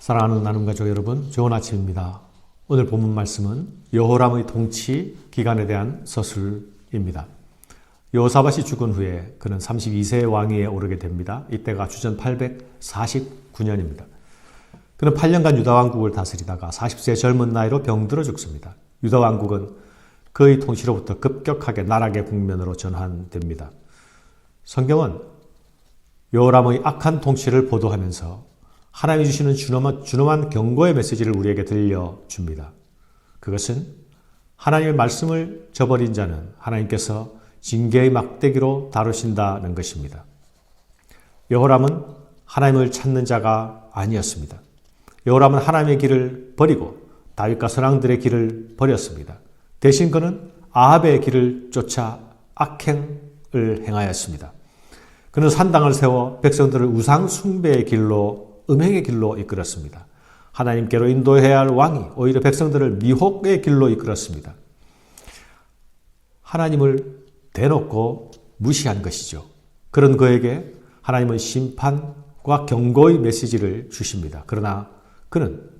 사랑하는 나눔 가족 여러분, 좋은 아침입니다. 오늘 본문 말씀은 여호람의 통치 기간에 대한 서술입니다. 여호사밧이 죽은 후에 그는 32세 왕위에 오르게 됩니다. 이때가 주전 849년입니다. 그는 8년간 유다 왕국을 다스리다가 40세 젊은 나이로 병들어 죽습니다. 유다 왕국은 그의 통치로부터 급격하게 나락의 국면으로 전환됩니다. 성경은 여호람의 악한 통치를 보도하면서 하나님이 주시는 준엄한, 준엄한 경고의 메시지를 우리에게 들려줍니다. 그것은 하나님의 말씀을 저버린 자는 하나님께서 징계의 막대기로 다루신다는 것입니다. 여호람은 하나님을 찾는 자가 아니었습니다. 여호람은 하나님의 길을 버리고 다윗과 선왕들의 길을 버렸습니다. 대신 그는 아합의 길을 쫓아 악행을 행하였습니다. 그는 산당을 세워 백성들을 우상 숭배의 길로 음행의 길로 이끌었습니다. 하나님께로 인도해야 할 왕이 오히려 백성들을 미혹의 길로 이끌었습니다. 하나님을 대놓고 무시한 것이죠. 그런 그에게 하나님은 심판과 경고의 메시지를 주십니다. 그러나 그는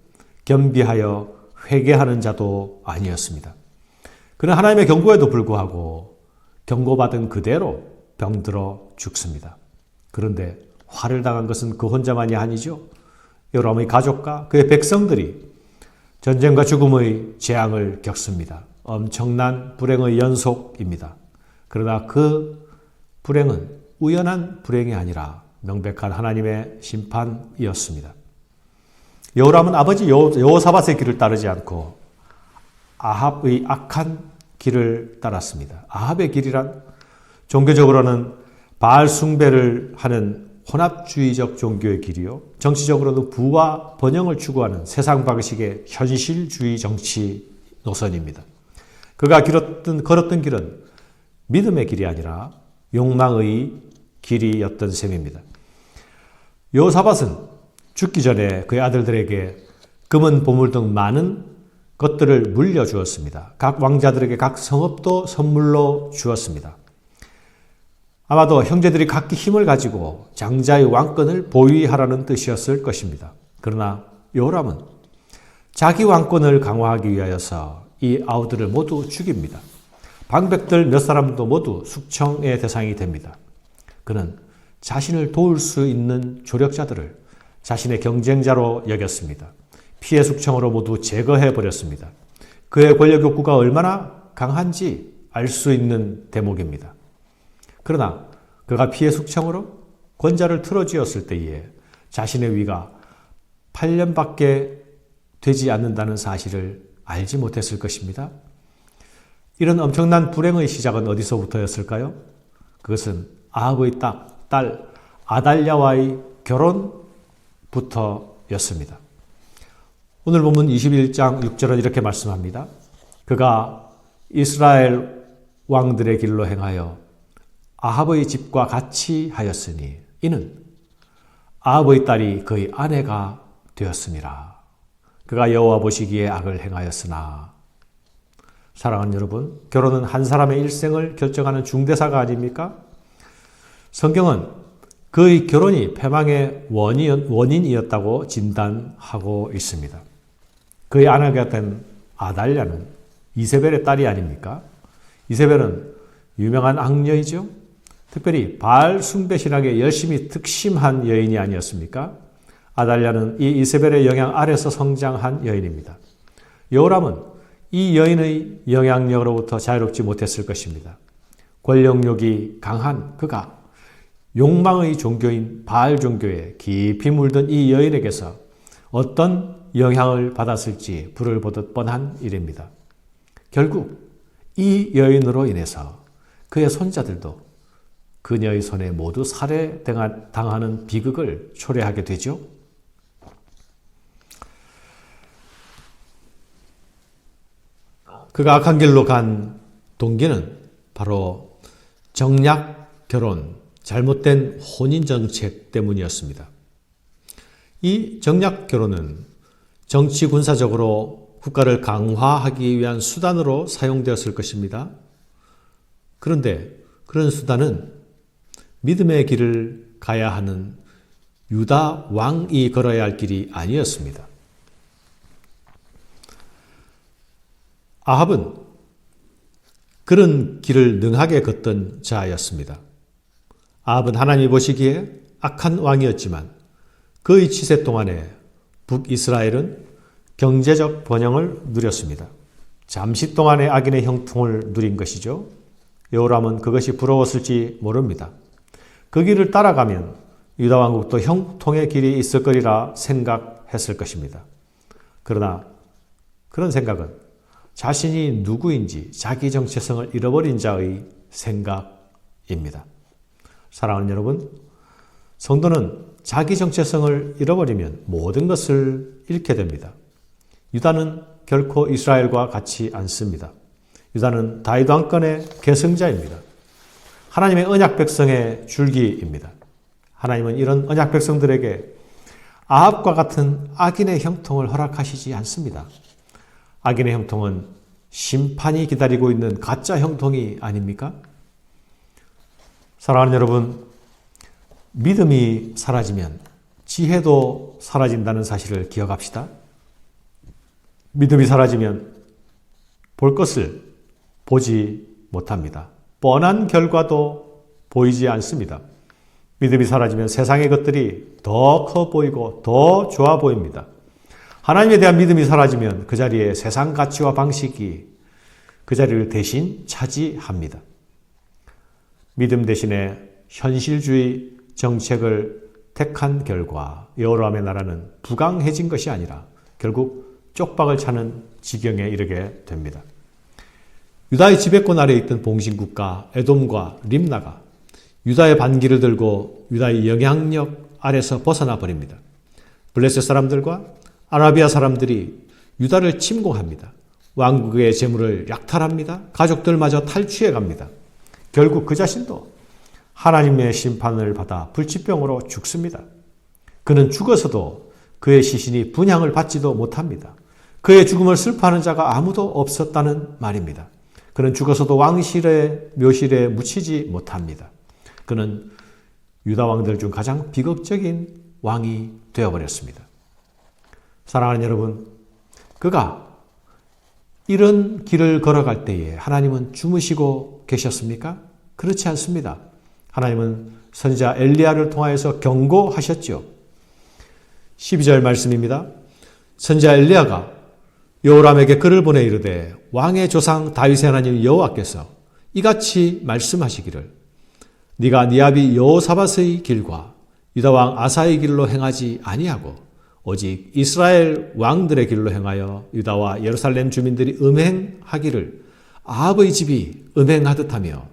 겸비하여 회개하는 자도 아니었습니다. 그는 하나님의 경고에도 불구하고 경고받은 그대로 병들어 죽습니다. 그런데 화를 당한 것은 그 혼자만이 아니죠. 여러분의 가족과 그의 백성들이 전쟁과 죽음의 재앙을 겪습니다. 엄청난 불행의 연속입니다. 그러나 그 불행은 우연한 불행이 아니라 명백한 하나님의 심판이었습니다. 여호람은 아버지 여호사밧의 길을 따르지 않고 아합의 악한 길을 따랐습니다. 아합의 길이란 종교적으로는 바알 숭배를 하는 혼합주의적 종교의 길이요. 정치적으로는 부와 번영을 추구하는 세상 방식의 현실주의 정치 노선입니다. 그가 길었던, 걸었던 길은 믿음의 길이 아니라 욕망의 길이었던 셈입니다. 요사밧은 죽기 전에 그의 아들들에게 금은 보물 등 많은 것들을 물려주었습니다. 각 왕자들에게 각 성읍도 선물로 주었습니다. 아마도 형제들이 각기 힘을 가지고 장자의 왕권을 보위하라는 뜻이었을 것입니다. 그러나 요람은 자기 왕권을 강화하기 위하여서 이 아우들을 모두 죽입니다. 방백들 몇 사람도 모두 숙청의 대상이 됩니다. 그는 자신을 도울 수 있는 조력자들을 자신의 경쟁자로 여겼습니다. 피해 숙청으로 모두 제거해 버렸습니다. 그의 권력 욕구가 얼마나 강한지 알 수 있는 대목입니다. 그러나 그가 피해 숙청으로 권자를 틀어쥐었을 때에 자신의 위가 8년밖에 되지 않는다는 사실을 알지 못했을 것입니다. 이런 엄청난 불행의 시작은 어디서부터였을까요? 그것은 아합의 딸 아달랴와의 결혼부터였습니다. 오늘 보면 21장 6절은 이렇게 말씀합니다. 그가 이스라엘 왕들의 길로 행하여 아합의 집과 같이 하였으니 이는 아합의 딸이 그의 아내가 되었습니다. 그가 여호와 보시기에 악을 행하였으나 사랑하는 여러분, 결혼은 한 사람의 일생을 결정하는 중대사가 아닙니까? 성경은 그의 결혼이 패망의 원인이었다고 진단하고 있습니다. 그의 아내가 된 아달랴는 이세벨의 딸이 아닙니까? 이세벨은 유명한 악녀이죠. 특별히 바알 숭배 신학에 열심히 특심한 여인이 아니었습니까? 아달랴는 이 이세벨의 영향 아래서 성장한 여인입니다. 여호람은 이 여인의 영향력으로부터 자유롭지 못했을 것입니다. 권력욕이 강한 그가 욕망의 종교인 바알 종교에 깊이 물든 이 여인에게서 어떤 영향을 받았을지 불을 보듯 뻔한 일입니다. 결국 이 여인으로 인해서 그의 손자들도 그녀의 손에 모두 살해당하는 비극을 초래하게 되죠. 그가 악한 길로 간 동기는 바로 정략 결혼, 잘못된 혼인 정책 때문이었습니다. 이 정략 결혼은 정치 군사적으로 국가를 강화하기 위한 수단으로 사용되었을 것입니다. 그런데 그런 수단은 믿음의 길을 가야 하는 유다 왕이 걸어야 할 길이 아니었습니다. 아합은 그런 길을 능하게 걷던 자였습니다. 아합은 하나님이 보시기에 악한 왕이었지만 그의 치세 동안에 북이스라엘은 경제적 번영을 누렸습니다. 잠시 동안의 악인의 형통을 누린 것이죠. 여호람은 그것이 부러웠을지 모릅니다. 그 길을 따라가면 유다 왕국도 형통의 길이 있을 거리라 생각했을 것입니다. 그러나 그런 생각은 자신이 누구인지 자기 정체성을 잃어버린 자의 생각입니다. 사랑하는 여러분, 성도는 자기 정체성을 잃어버리면 모든 것을 잃게 됩니다. 유다는 결코 이스라엘과 같지 않습니다. 유다는 다윗 왕권의 계승자입니다. 하나님의 언약 백성의 줄기입니다. 하나님은 이런 언약 백성들에게 아합과 같은 악인의 형통을 허락하시지 않습니다. 악인의 형통은 심판이 기다리고 있는 가짜 형통이 아닙니까? 사랑하는 여러분, 믿음이 사라지면 지혜도 사라진다는 사실을 기억합시다. 믿음이 사라지면 볼 것을 보지 못합니다. 뻔한 결과도 보이지 않습니다. 믿음이 사라지면 세상의 것들이 더 커 보이고 더 좋아 보입니다. 하나님에 대한 믿음이 사라지면 그 자리에 세상 가치와 방식이 그 자리를 대신 차지합니다. 믿음 대신에 현실주의 정책을 택한 결과 여호람의 나라는 부강해진 것이 아니라 결국 쪽박을 차는 지경에 이르게 됩니다. 유다의 지배권 아래 있던 봉신국가 에돔과 림나가 유다의 반기를 들고 유다의 영향력 아래서 벗어나 버립니다. 블레셋 사람들과 아라비아 사람들이 유다를 침공합니다. 왕국의 재물을 약탈합니다. 가족들마저 탈취해 갑니다. 결국 그 자신도 하나님의 심판을 받아 불치병으로 죽습니다. 그는 죽어서도 그의 시신이 분양을 받지도 못합니다. 그의 죽음을 슬퍼하는 자가 아무도 없었다는 말입니다. 그는 죽어서도 왕실의 묘실에 묻히지 못합니다. 그는 유다 왕들 중 가장 비극적인 왕이 되어버렸습니다. 사랑하는 여러분, 그가 이런 길을 걸어갈 때에 하나님은 주무시고 계셨습니까? 그렇지 않습니다. 하나님은 선지자 엘리야를 통하여서 경고하셨죠. 12절 말씀입니다. 선지자 엘리야가 여호람에게 글을 보내 이르되 왕의 조상 다윗의 하나님 여호와께서 이같이 말씀하시기를 네가 네 아비 여호사밧의 길과 유다 왕 아사의 길로 행하지 아니하고 오직 이스라엘 왕들의 길로 행하여 유다와 예루살렘 주민들이 음행하기를 아합의 집이 음행하듯 하며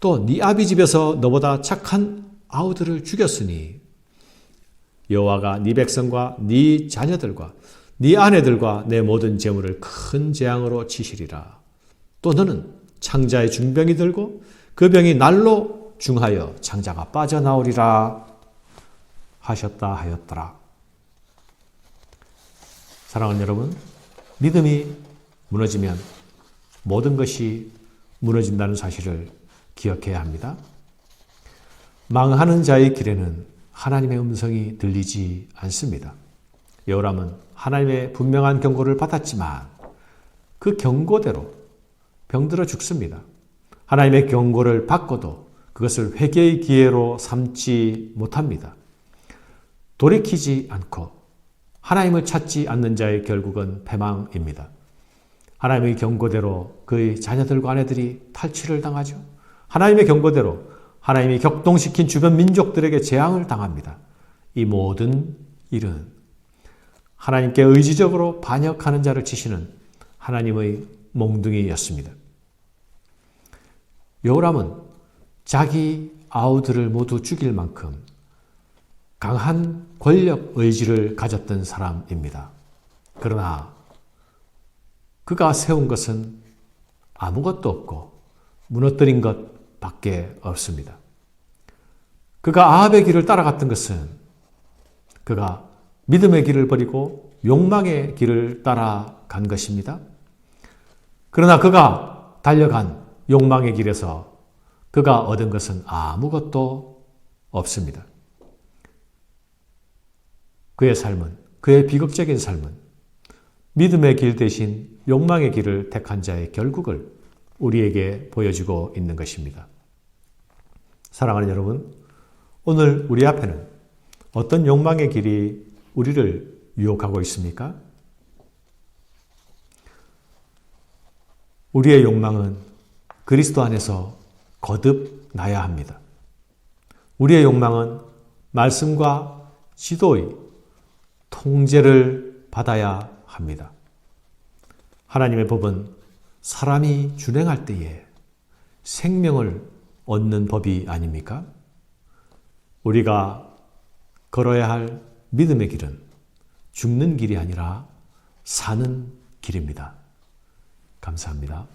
또 네 아비 집에서 너보다 착한 아우들을 죽였으니 여호와가 네 백성과 네 자녀들과 네 아내들과 내 모든 재물을 큰 재앙으로 치시리라. 또 너는 창자의 중병이 들고 그 병이 날로 중하여 창자가 빠져나오리라 하셨다 하였더라. 사랑하는 여러분, 믿음이 무너지면 모든 것이 무너진다는 사실을 기억해야 합니다. 망하는 자의 길에는 하나님의 음성이 들리지 않습니다. 여호람은 하나님의 분명한 경고를 받았지만 그 경고대로 병들어 죽습니다. 하나님의 경고를 받고도 그것을 회개의 기회로 삼지 못합니다. 돌이키지 않고 하나님을 찾지 않는 자의 결국은 패망입니다. 하나님의 경고대로 그의 자녀들과 아내들이 탈취를 당하죠. 하나님의 경고대로 하나님이 격동시킨 주변 민족들에게 재앙을 당합니다. 이 모든 일은 하나님께 의지적으로 반역하는 자를 치시는 하나님의 몽둥이였습니다. 여호람은 자기 아우들을 모두 죽일 만큼 강한 권력 의지를 가졌던 사람입니다. 그러나 그가 세운 것은 아무것도 없고 무너뜨린 것 밖에 없습니다. 그가 아합의 길을 따라갔던 것은 그가 믿음의 길을 버리고 욕망의 길을 따라간 것입니다. 그러나 그가 달려간 욕망의 길에서 그가 얻은 것은 아무것도 없습니다. 그의 삶은, 그의 비극적인 삶은 믿음의 길 대신 욕망의 길을 택한 자의 결국을 우리에게 보여주고 있는 것입니다. 사랑하는 여러분, 오늘 우리 앞에는 어떤 욕망의 길이 우리를 유혹하고 있습니까? 우리의 욕망은 그리스도 안에서 거듭나야 합니다. 우리의 욕망은 말씀과 지도의 통제를 받아야 합니다. 하나님의 법은 사람이 준행할 때에 생명을 얻는 법이 아닙니까? 우리가 걸어야 할 믿음의 길은 죽는 길이 아니라 사는 길입니다. 감사합니다.